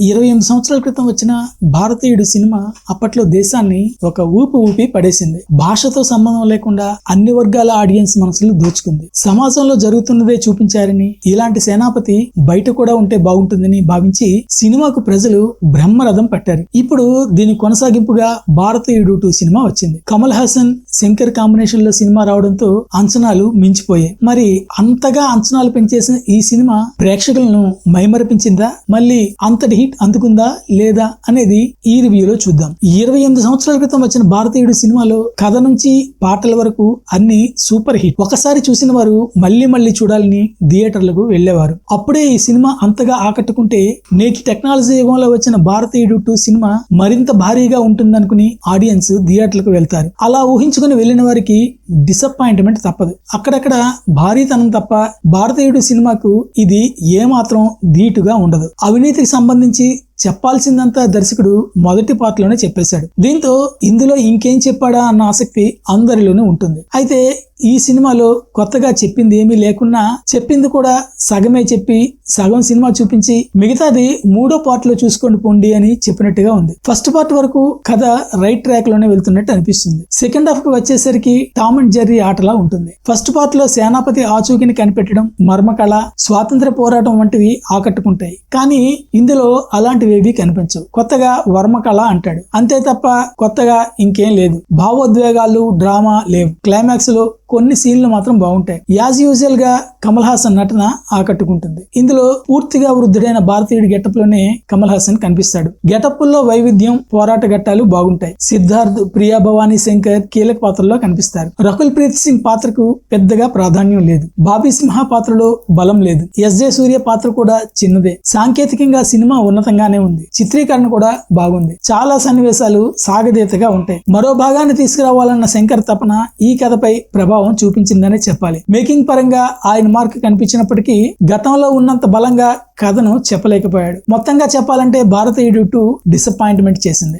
ఇరవై ఎనిమిది సంవత్సరాల క్రితం వచ్చిన భారతీయుడు సినిమా అప్పట్లో దేశాన్ని ఒక ఊపి ఊపి పడేసింది. భాషతో సంబంధం లేకుండా అన్ని వర్గాల ఆడియన్స్ మనసులు దోచుకుంది. సమాజంలో జరుగుతున్నదే చూపించారని ఇలాంటి సేనాపతి బయట కూడా ఉంటే బాగుంటుందని భావించి సినిమాకు ప్రజలు బ్రహ్మరథం పట్టారు. ఇప్పుడు దీని కొనసాగింపుగా భారతీయుడు టూ సినిమా వచ్చింది. కమల్ హాసన్ శంకర్ కాంబినేషన్లో సినిమా రావడంతో అంచనాలు మించిపోయాయి. మరి అంతగా అంచనాలు పెంచేసిన ఈ సినిమా ప్రేక్షకులను మైమరపించిందా? మళ్ళీ అంతటి హిట్ అందుకుందా లేదా అనేది ఈ రివ్యూలో చూద్దాం. ఇరవై ఎనిమిది సంవత్సరాల క్రితం వచ్చిన భారతీయుడు సినిమాలో కథ నుంచి పాటల వరకు అన్ని సూపర్ హిట్. ఒకసారి చూసిన వారు మళ్ళీ మళ్ళీ చూడాలని థియేటర్లకు వెళ్ళేవారు అప్పుడే ఈ సినిమా అంతగా ఆకట్టుకుంటే నేటి టెక్నాలజీ యుగంలో వచ్చిన భారతీయుడు టూ సినిమా మరింత భారీగా ఉంటుందనుకుని ఆడియన్స్ థియేటర్లకు వెళ్తారు. అలా ఊహించుకుని వెళ్ళిన వారికి డిసప్పాయింట్మెంట్ తప్పదు. అక్కడక్కడ భారీతనం తప్ప భారతీయుడు సినిమాకు ఇది ఏమాత్రం ధీటుగా ఉండదు. అవినీతికి సంబంధించి చెప్పాల్సిందంతా దర్శకుడు మొదటి పార్ట్లోనే చెప్పేశాడు. దీంతో ఇందులో ఇంకేం చెప్పాడా అన్న ఆసక్తి అందరిలోనే ఉంటుంది. అయితే ఈ సినిమాలో కొత్తగా చెప్పింది ఏమీ లేకున్నా చెప్పింది కూడా సగమే చెప్పి సగం సినిమా చూపించి మిగతాది మూడో పార్ట్లో చూసుకొని పోండి అని చెప్పినట్టుగా ఉంది. ఫస్ట్ పార్ట్ వరకు కథ రైట్ ట్రాక్లోనే వెళ్తున్నట్టు అనిపిస్తుంది. సెకండ్ హాఫ్కి వచ్చేసరికి టామ్ అండ్ జెర్రీ ఆటలా ఉంటుంది. ఫస్ట్ పార్ట్లో సేనాపతి ఆచూకిని కనిపెట్టడం మర్మకళ స్వాతంత్ర పోరాటం వంటివి ఆకట్టుకుంటాయి. కానీ ఇందులో అలాంటివేవి కనిపించవు. కొత్తగా వర్మకళ అంటాడు. అంతే తప్ప కొత్తగా ఇంకేం లేదు. భావోద్వేగాలు డ్రామా లేవు. క్లైమాక్స్లో కొన్ని సీన్లు మాత్రం బాగుంటాయి. యాజ్ యూజువల్గా కమల్ హాసన్ నటన ఆకట్టుకుంటుంది. ఇందులో పూర్తిగా వృద్ధుడైన భారతీయుడి గెటప్లోనే కమల్ హాసన్ కనిపిస్తాడు. గెటప్లో వైవిధ్యం పోరాట ఘట్టాలు బాగుంటాయి. సిద్ధార్థ్ ప్రియా భవానీ శంకర్ కీలక పాత్రలో కనిపిస్తారు. రకుల్ ప్రీత్ సింగ్ పాత్రకు పెద్దగా ప్రాధాన్యం లేదు. బాబీ సింహ పాత్రలో బలం లేదు. ఎస్ జే సూర్య పాత్ర కూడా చిన్నదే. సాంకేతికంగా సినిమా ఉన్నతంగానే ఉంది. చిత్రీకరణ కూడా బాగుంది. చాలా సన్నివేశాలు సాగదీతగా ఉంటాయి. మరో భాగాన్ని తీసుకురావాలన్న శంకర్ తపన ఈ కథపై ప్రభావం ప్రభావం చూపించిందనే చెప్పాలి. మేకింగ్ పరంగా ఆయన మార్క్ కనిపించినప్పటికీ గతంలో ఉన్నంత బలంగా కథను చెప్పలేకపోయాడు. మొత్తంగా చెప్పాలంటే భారతీయుడు టూ డిసప్పాయింట్మెంట్ చేసింది.